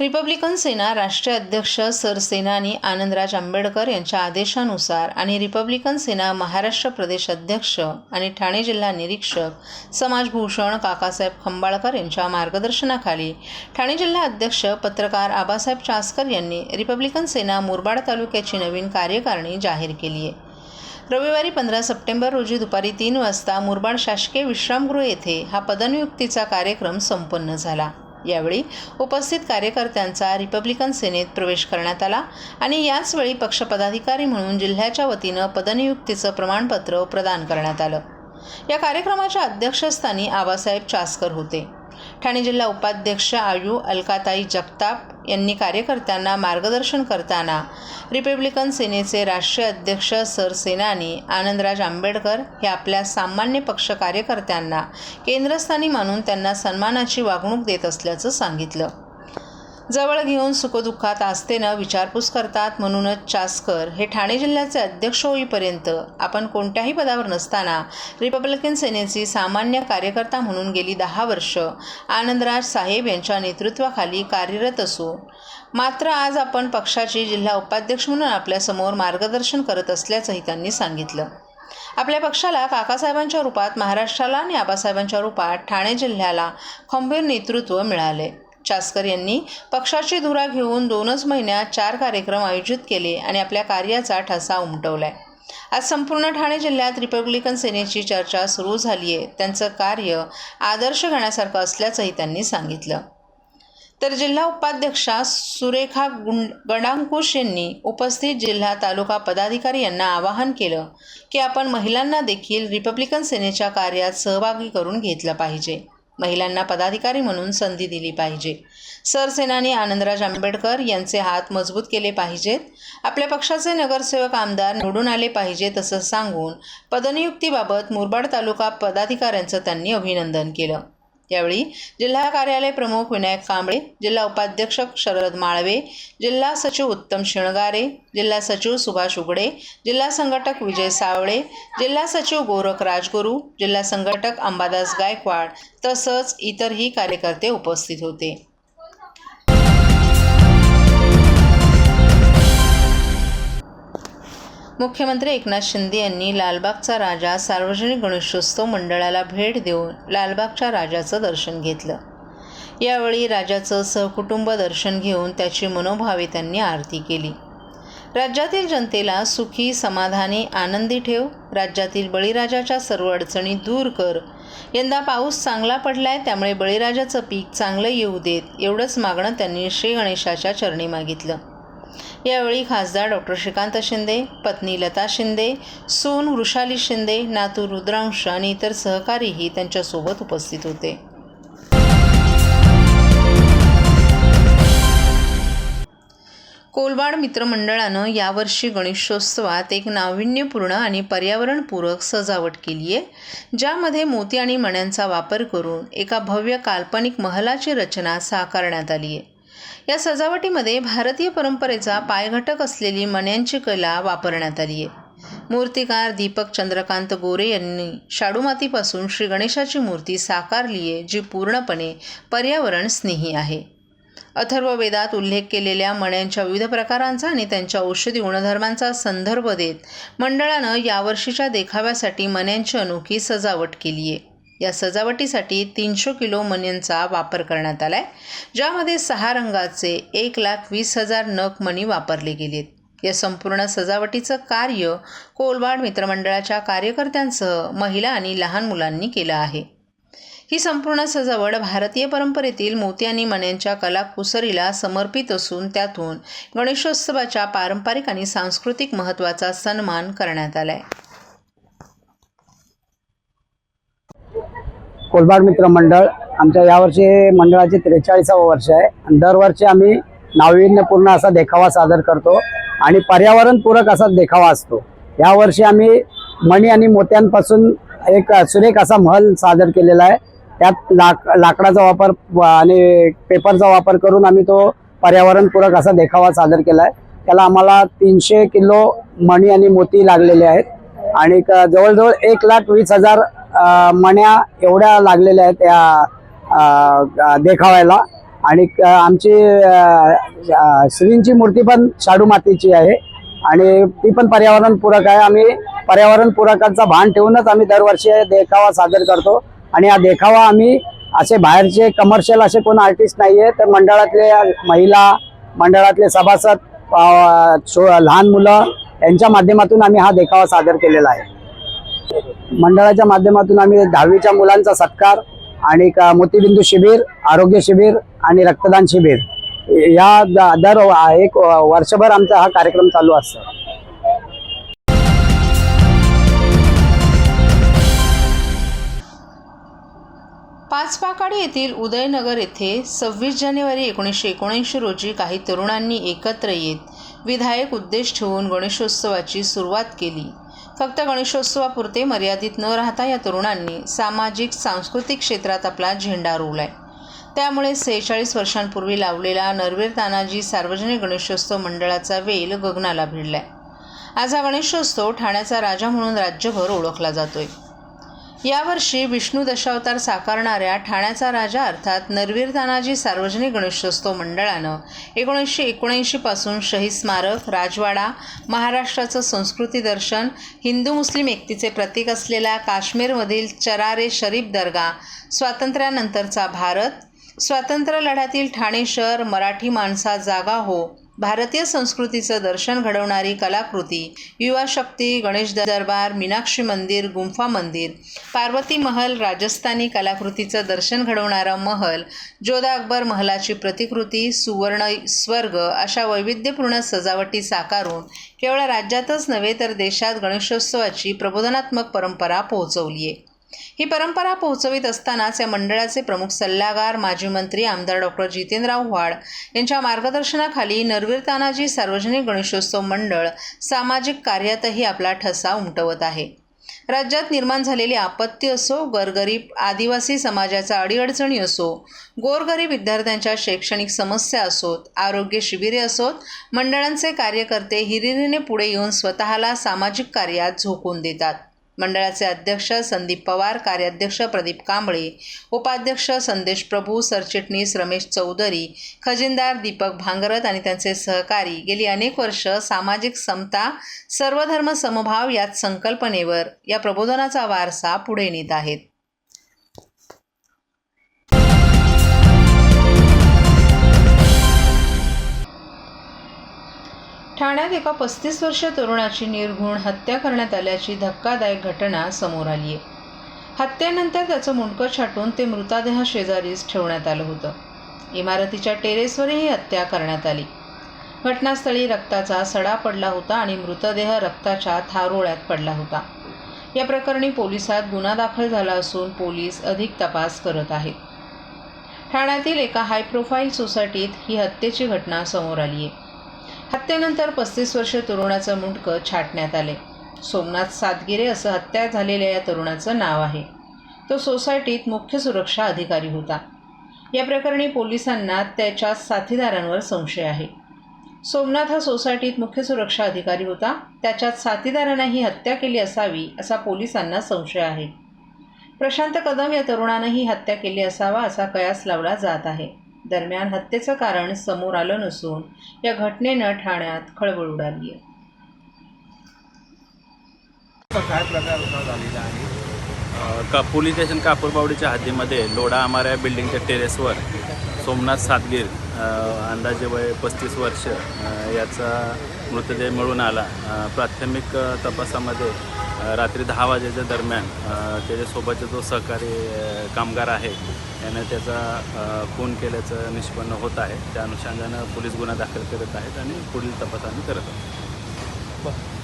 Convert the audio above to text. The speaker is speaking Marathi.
रिपब्लिकन सेना राष्ट्रीय अध्यक्ष सरसेनानी आनंदराज आंबेडकर यांच्या आदेशानुसार आणि रिपब्लिकन सेना महाराष्ट्र प्रदेश अध्यक्ष आणि ठाणे जिल्हा निरीक्षक समाजभूषण काकासाहेब खंबाळकर यांच्या मार्गदर्शनाखाली ठाणे जिल्हा अध्यक्ष पत्रकार आबासाहेब चासकर यांनी रिपब्लिकन सेना मुरबाड तालुक्याची नवीन कार्यकारिणी जाहीर केली आहे. रविवारी पंधरा सप्टेंबर रोजी दुपारी तीन वाजता मुरबाड शासकीय विश्रामगृह येथे हा पदनियुक्तीचा कार्यक्रम संपन्न झाला. यावेळी उपस्थित कार्यकर्त्यांचा रिपब्लिकन सेनेत प्रवेश करण्यात आला आणि याचवेळी पक्षपदाधिकारी म्हणून जिल्ह्याच्या वतीनं पदनियुक्तीचं प्रमाणपत्र प्रदान करण्यात आलं. या कार्यक्रमाच्या अध्यक्षस्थानी आबासाहेब चासकर होते. ठाणे जिल्हा उपाध्यक्ष आयू अलकाताई जगताप यांनी कार्यकर्त्यांना मार्गदर्शन करताना रिपब्लिकन सेनेचे राष्ट्रीय अध्यक्ष सरसेनानी आनंदराज आंबेडकर हे आपल्या सामान्य पक्ष कार्यकर्त्यांना केंद्रस्थानी मानून त्यांना सन्मानाची वागणूक देत असल्याचं सांगितलं. जवळ घेऊन सुखदुःखात आस्थेनं विचारपूस करतात म्हणूनच चास्कर. हे ठाणे जिल्ह्याचे अध्यक्ष होईपर्यंत आपण कोणत्याही पदावर नसताना रिपब्लिकन सेनेची सामान्य कार्यकर्ता म्हणून गेली दहा वर्ष. आनंदराज साहेब यांच्या नेतृत्वाखाली कार्यरत असू. मात्र आज आपण पक्षाची जिल्हा उपाध्यक्ष म्हणून आपल्यासमोर मार्गदर्शन करत असल्याचंही त्यांनी सांगितलं. आपल्या पक्षाला काकासाहेबांच्या रूपात महाराष्ट्राला आणि आबासाहेबांच्या रूपात ठाणे जिल्ह्याला खंबीर नेतृत्व मिळाले. चास्कर यांनी पक्षाची धुरा घेऊन दोनच महिन्यात चार कार्यक्रम आयोजित केले आणि आपल्या कार्याचा ठसा उमटवलाय. आज संपूर्ण ठाणे जिल्ह्यात रिपब्लिकन सेनेची चर्चा सुरू झाली आहे त्यांचं कार्य आदर्श घेण्यासारखं असल्याचंही त्यांनी सांगितलं. तर जिल्हा उपाध्यक्षा सुरेखा गुंड गडांकुश यांनी उपस्थित जिल्हा तालुका पदाधिकारी यांना आवाहन केलं की आपण महिलांना देखील रिपब्लिकन सेनेच्या कार्यात सहभागी करून घेतलं पाहिजे. महिलांना पदाधिकारी म्हणून संधी दिली पाहिजे. सरसेनानी आनंदराज आंबेडकर यांचे हात मजबूत केले पाहिजेत. आपल्या पक्षाचे नगरसेवक आमदार निवडून आले पाहिजेत असं सांगून पदनियुक्तीबाबत मुरबाड तालुका पदाधिकाऱ्यांचं त्यांनी अभिनंदन केलं. यावेळी जिल्हा कार्यालय प्रमुख विनायक कांबळे जिल्हा उपाध्यक्ष शरद माळवे जिल्हा सचिव उत्तम शिणगारे जिल्हा सचिव सुभाष उगडे जिल्हा संघटक विजय सावळे जिल्हा सचिव गोरख राजगुरू जिल्हा संघटक अंबादास गायकवाड तसंच इतरही कार्यकर्ते उपस्थित होते. मुख्यमंत्री एकनाथ शिंदे यांनी लालबागचा राजा सार्वजनिक गणेशोत्सव मंडळाला भेट देऊन लालबागच्या राजाचं दर्शन घेतलं. यावेळी राजाचं सहकुटुंब दर्शन घेऊन त्याची मनोभावे त्यांनी आरती केली. राज्यातील जनतेला सुखी समाधानी आनंदी ठेव राज्यातील बळीराजाच्या सर्व अडचणी दूर कर. यंदा पाऊस चांगला पडलाय त्यामुळे बळीराजाचं पीक चांगलं येऊ देत एवढंच मागणं त्यांनी श्री गणेशाच्या चरणी मागितलं. यावेळी खासदार डॉक्टर श्रीकांत शिंदे पत्नी लता शिंदे सून वृषाली शिंदे नातू रुद्रांश आणि इतर सहकारीही त्यांच्यासोबत उपस्थित होते. कोलवाड मित्रमंडळानं यावर्षी गणेशोत्सवात एक नाविन्यपूर्ण आणि पर्यावरणपूरक सजावट केली आहे ज्यामध्ये मोती आणि मण्यांचा वापर करून एका भव्य काल्पनिक महलाची रचना साकारण्यात आली आहे. या सजावटीमध्ये भारतीय परंपरेचा पायघटक असलेली मण्यांची कला वापरण्यात आली आहे. मूर्तिकार दीपक चंद्रकांत गोरे यांनी शाडूमातीपासून श्री गणेशाची मूर्ती साकारली आहे जी पूर्णपणे पर्यावरण स्नेही आहे. अथर्ववेदात उल्लेख केलेल्या मण्यांच्या विविध प्रकारांचा आणि त्यांच्या औषधी गुणधर्मांचा संदर्भ देत मंडळानं यावर्षीच्या देखाव्यासाठी मण्यांची अनोखी सजावट केली आहे. या सजावटीसाठी तीनशे किलो मण्यांचा वापर करण्यात आला आहे ज्यामध्ये सहा रंगाचे एक लाख वीस हजार नग मणी वापरले गेलेत. या संपूर्ण सजावटीचं कार्य कोलवाड मित्रमंडळाच्या कार्यकर्त्यांसह महिला आणि लहान मुलांनी केलं आहे. ही संपूर्ण सजावट भारतीय परंपरेतील मोती आणि मण्यांच्या कलाकुसरीला समर्पित असून त्यातून गणेशोत्सवाच्या पारंपरिक आणि सांस्कृतिक महत्त्वाचा सन्मान करण्यात आला आहे कोलबाड मित्र मंडळ आमच्या यावर्षी मंडळाचे त्रेचाळीसावं वर्ष आहे. आणि दरवर्षी आम्ही नाविन्यपूर्ण असा देखावा सादर करतो आणि पर्यावरणपूरक असा देखावा असतो. यावर्षी आम्ही मणी आणि मोत्यांपासून एक सुरेख असा महल सादर केलेला आहे. त्यात लाक लाकडाचा वापर आणि पेपरचा वापर करून आम्ही तो पर्यावरणपूरक असा देखावा सादर केला आहे. त्याला आम्हाला तीनशे किलो मणी आणि मोती लागलेले आहेत. आणि क- जवळजवळ एक लाख वीस हजार मण्या एवढ्या लागलेल्या आहेत त्या अ, देखाव्याला. आणि आमची श्रींची मूर्ती पण शाडू मातीची आहे. आणि ती पण पर्यावरणपूरक आहे. आम्ही पर्यावरणपूरकांचा भान ठेवूनच आम्ही दरवर्षी देखावा सादर करतो. आणि हा देखावा आम्ही असे बाहेरचे कमर्शियल असे कोण आर्टिस्ट नाही आहे तर मंडळातले महिला मंडळातले सभासद छो- लहान मुलं यांच्या माध्यमातून आम्ही हा देखावा सादर केलेला आहे. मंडळाच्या माध्यमातून आम्ही दहावीच्या मुलांचा सत्कार आणि मोतीबिंदू शिबिर आरोग्य शिबिर आणि रक्तदान शिबिर. या दर एक वर्षभर आमचा हा कार्यक्रम चालू असतो. पाचपाकाडी येथील उदयनगर येथे सव्वीस जानेवारी एकोणीसशे एकोणऐंशी रोजी काही तरुणांनी एकत्र येत विधायक उद्देश ठेवून गणेशोत्सवाची सुरुवात केली. फक्त गणेशोत्सवापुरते मर्यादित न राहता या तरुणांनी सामाजिक सांस्कृतिक क्षेत्रात आपला झेंडा रोवलाय. त्यामुळे सेहेचाळीस वर्षांपूर्वी लावलेला नरवीर तानाजी सार्वजनिक गणेशोत्सव मंडळाचा वेल गगनाला भिडलाय. आज हा गणेशोत्सव ठाण्याचा राजा म्हणून राज्यभर ओळखला जातोय. यावर्षी विष्णू दशावतार साकारणाऱ्या ठाण्याचा राजा अर्थात नरवीर तानाजी सार्वजनिक गणेशोत्सव मंडळानं एकोणीसशे एकोणऐंशीपासून शहीद स्मारक राजवाडा महाराष्ट्राचं संस्कृती दर्शन हिंदू मुस्लिम एकतीचे प्रतीक असलेला काश्मीरमधील चरारे शरीफ दर्गा स्वातंत्र्यानंतरचा भारत स्वातंत्र्य लढ्यातील ठाणे शहर मराठी माणसा जागा हो भारतीय संस्कृतीचं दर्शन घडवणारी कलाकृती युवा शक्ती गणेश दरबार मीनाक्षी मंदिर गुंफा मंदिर पार्वती महल राजस्थानी कलाकृतीचं दर्शन घडवणारा महल जोधा अकबर महलाची प्रतिकृती सुवर्ण स्वर्ग अशा वैविध्यपूर्ण सजावटी साकारून केवळ राज्यातच नव्हे तर देशात गणेशोत्सवाची प्रबोधनात्मक परंपरा पोहोचवली आहे ही परंपरा पोहोचवित असतानाच या मंडळाचे प्रमुख सल्लागार माजी मंत्री आमदार डॉक्टर जितेंद्रराव व्हाड यांच्या मार्गदर्शनाखाली नरवीर तानाजी सार्वजनिक गणेशोत्सव मंडळ सामाजिक कार्यातही आपला ठसा उमटवत आहे. राज्यात निर्माण झालेली आपत्ती असो गरगरीब आदिवासी समाजाच्या अडीअडचणी असो गोरगरीब विद्यार्थ्यांच्या शैक्षणिक समस्या असोत आरोग्य शिबिरे असोत मंडळांचे कार्यकर्ते हिरिरीने पुढे येऊन स्वतःला सामाजिक कार्यात झोकून देतात. मंडळाचे अध्यक्ष संदीप पवार कार्याध्यक्ष प्रदीप कांबळे उपाध्यक्ष संदेश प्रभू सरचिटणीस रमेश चौधरी खजिनदार दीपक भांगरत आणि त्यांचे सहकारी गेली अनेक वर्ष सामाजिक समता सर्वधर्म समभाव याच संकल्पनेवर या प्रबोधनाचा वारसा पुढे नेत आहेत. ठाण्यात एका पस्तीस वर्ष तरुणाची निर्घुण हत्या करण्यात आल्याची धक्कादायक घटना समोर आली आहे. हत्येनंतर त्याचं मुंडकं छाटून ते मृतदेह शेजारीच ठेवण्यात आलं होतं. इमारतीच्या टेरेसवरही ही हत्या करण्यात आली. घटनास्थळी रक्ताचा सडा पडला होता आणि मृतदेह रक्ताच्या थारोळ्यात पडला होता. या प्रकरणी पोलिसात गुन्हा दाखल झाला असून पोलीस अधिक तपास करत आहेत. ठाण्यातील एका हाय प्रोफाईल सोसायटीत ही हत्येची घटना समोर आली आहे. हत्येनंतर पस्तीस वर्ष तरुणाचं मुंडकं छाटण्यात आले. सोमनाथ सातगिरे असं हत्या झालेल्या या तरुणाचं नाव आहे. तो सोसायटीत मुख्य सुरक्षा अधिकारी होता. या प्रकरणी पोलिसांना त्याच्या साथीदारांवर संशय आहे. सोमनाथ हा सोसायटीत मुख्य सुरक्षा अधिकारी होता. त्याच्यात साथीदारांना ही हत्या केली असावी असा पोलिसांना संशय आहे. प्रशांत कदम या तरुणानं ही हत्या केली असावा असा कयास लावला जात आहे. दरम्यान हत्येचं कारण समोर आलं नसून या घटनेनं ठाण्यात खळबळ उडाली आहे. काय प्रकार झालेला आहे? का पोलीस स्टेशन कापूरबावडीच्या हद्दीमध्ये लोढा आमार या बिल्डिंगच्या टेरेसवर सोमनाथ सातगीर अंदाजे वय पस्तीस वर्ष याचा मृतदेह मिळून आला. प्राथमिक तपासामध्ये रात्री दहा वाजेच्या दरम्यान त्याच्यासोबतचा जो सहकारी कामगार आहे यानं त्याचा खून केल्याचं निष्पन्न होत आहे. त्या अनुषंगानं पोलीस गुन्हा दाखल करत आहेत आणि पुढील तपास आम्ही करत आहोत.